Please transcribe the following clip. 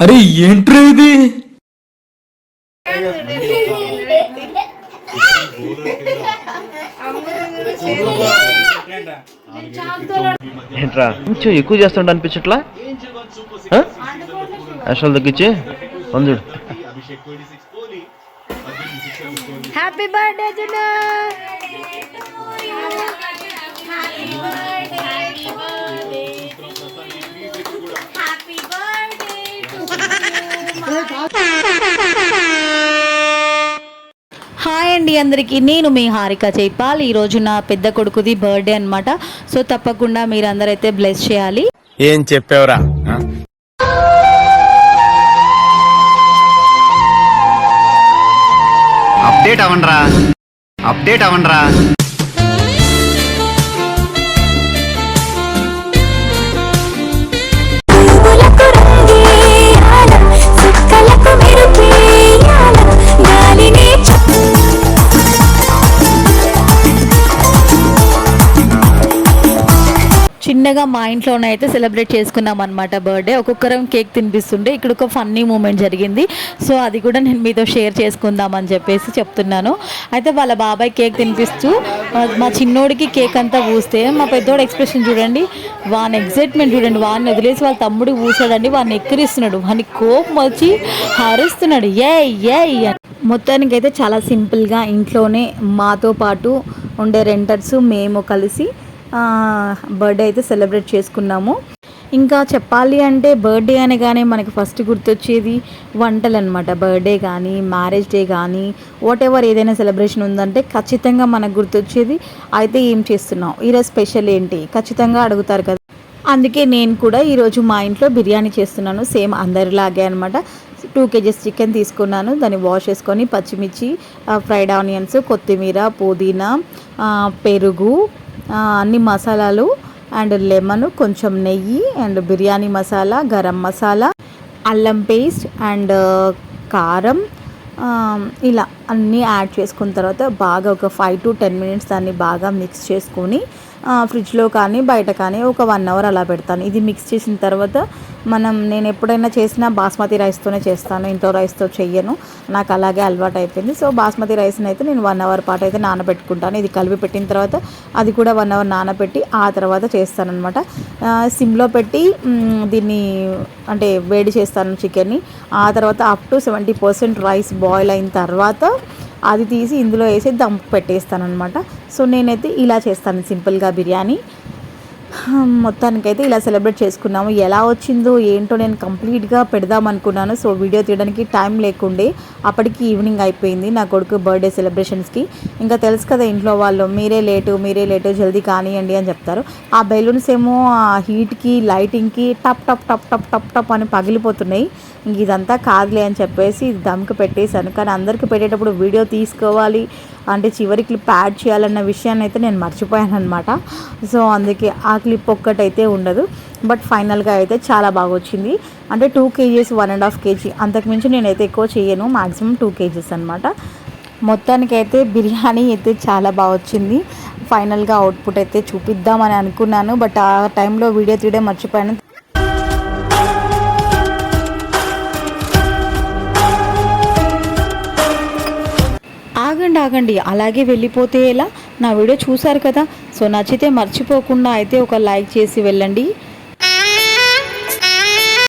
అరే ఏంట్రా ఇది? ఏంట్రా? కొంచెం ఎక్కువ చేస్తుండ అనిపించట్లా? అసలు తగ్గించి? వందుడు హ్యాపీ బర్త్డే జునా హాయ్ అండి అందరికీ. నేను మీ హారిక చేపాల్. ఈరోజు నా పెద్ద కొడుకుది బర్త్డే అన్నమాట. సో తప్పకుండా మీరు అందరైతే బ్లెస్ చేయాలి. ఏం చెప్పావురా? అప్డేట్ అవ్వండిరా. అప్డేట్ అవ్వండిరా. చిన్నగా మా ఇంట్లోనే అయితే సెలబ్రేట్ చేసుకున్నాం అనమాట బర్త్డే. ఒక్కొక్కరం కేక్ తినిపిస్తుండే. ఇక్కడ ఒక ఫన్నీ మూమెంట్ జరిగింది. సో అది కూడా నేను మీతో షేర్ చేసుకుందామని చెప్పేసి చెప్తున్నాను. అయితే వాళ్ళ బాబాయ్ కేక్ తినిపిస్తూ మా చిన్నోడికి కేక్ అంతా పూస్తే మా పెద్దోడు ఎక్స్ప్రెషన్ చూడండి వాని ఎగ్జైట్మెంట్ చూడండి వాడిని వదిలేసి వాళ్ళ తమ్ముడు పూసాడండి వాడిని ఎక్కిరిస్తున్నాడు వాని కోపం వచ్చి హరుస్తున్నాడు. ఏ ఏ అని. మొత్తానికి అయితే చాలా సింపుల్గా ఇంట్లోనే మాతో పాటు ఉండే రెంటర్స్ మేము కలిసి బర్త్డే అయితే సెలబ్రేట్ చేసుకున్నాము. ఇంకా చెప్పాలి అంటే బర్త్డే అనగానే మనకి ఫస్ట్ గుర్తొచ్చేది వంటలు అనమాట బర్త్డే కానీ మ్యారేజ్ డే కానీ వాట్ ఎవర్ ఏదైనా సెలబ్రేషన్ ఉందంటే ఖచ్చితంగా మనకు గుర్తొచ్చేది అయితే ఏం చేస్తున్నాం ఈరోజు స్పెషల్ ఏంటి? ఖచ్చితంగా అడుగుతారు కదా. అందుకే నేను కూడా ఈరోజు మా ఇంట్లో బిర్యానీ చేస్తున్నాను. సేమ్ అందరిలాగే అనమాట టూ కేజెస్ చికెన్ తీసుకున్నాను. దాన్ని వాష్ చేసుకొని పచ్చిమిర్చి ఫ్రైడ్ ఆనియన్స్ కొత్తిమీర పుదీనా పెరుగు అన్ని మసాలాలు అండ్ లెమన్ కొంచెం నెయ్యి అండ్ బిర్యానీ మసాలా గరం మసాలా అల్లం పేస్ట్ అండ్ కారం ఇలా అన్నీ యాడ్ చేసుకున్న తర్వాత బాగా ఒక ఫైవ్ టు టెన్ మినిట్స్ దాన్ని బాగా మిక్స్ చేసుకొని ఫ్రిడ్జ్లో కానీ బయట కానీ ఒక వన్ అవర్ అలా పెడతాను. ఇది మిక్స్ చేసిన తర్వాత మనం నేను ఎప్పుడైనా చేసినా బాస్మతి రైస్తోనే చేస్తాను. ఇంట్లో రైస్తో చెయ్యను. నాకు అలాగే అలవాటు అయిపోయింది. సో బాస్మతి రైస్ని అయితే నేను వన్ అవర్ పాటు అయితే నానబెట్టుకుంటాను. ఇది కలిపి పెట్టిన తర్వాత అది కూడా వన్ అవర్ నానబెట్టి ఆ తర్వాత చేస్తానమాట సిమ్లో పెట్టి దీన్ని అంటే వేడి చేస్తాను చికెన్ని. ఆ తర్వాత up to seventy percent rice boil అయిన తర్వాత అది తీసి ఇందులో వేసి దమ్ పెట్టేస్తాను అనమాట సో నేనైతే ఇలా చేస్తాను సింపుల్గా బిర్యానీ. మొత్తానికైతే ఇలా సెలబ్రేట్ చేసుకున్నాము. ఎలా వచ్చిందో ఏంటో నేను కంప్లీట్గా పెడదాం అనుకున్నాను సో వీడియో తీయడానికి టైం లేకుండే. అప్పటికి ఈవినింగ్ అయిపోయింది నా కొడుకు బర్త్డే సెలబ్రేషన్స్కి. ఇంకా తెలుసు కదా ఇంట్లో వాళ్ళు మీరే లేటు మీరే లేటు జల్దీ కానివ్వండి అని చెప్తారు. ఆ బెలూన్స్ ఏమో ఆ హీట్కి లైటింగ్కి టప్ టప్ టప్ టప్ టప్ టప్ అని పగిలిపోతున్నాయి. ఇంక ఇదంతా కాదులే అని చెప్పేసి ఇది దమ్కి పెట్టేశాను. కానీ అందరికీ పెట్టేటప్పుడు వీడియో తీసుకోవాలి అంటే చివరికి ప్యాడ్ చేయాలన్న విషయాన్ని అయితే నేను మర్చిపోయాను అనమాట సో అందుకే ఆ క్లిప్ ఒక్కటైతే ఉండదు. బట్ ఫైనల్గా అయితే చాలా బాగా వచ్చింది అంటే two kgs one and half kg అంతకుమించి నేనైతే ఎక్కువ చేయను. మాక్సిమం టూ కేజీస్ అనమాట మొత్తానికైతే బిర్యానీ అయితే చాలా బాగా వచ్చింది ఫైనల్గా అవుట్పుట్ అయితే చూపిద్దామని అనుకున్నాను. బట్ ఆ టైంలో వీడియో తీయడం మర్చిపోయాను. ఆగండి ఆగండి. అలాగే వెళ్ళిపోతే ఎలా? నా వీడియో చూశారు కదా సో నచ్చితే మర్చిపోకుండా అయితే ఒక లైక్ చేసి వెళ్ళండి.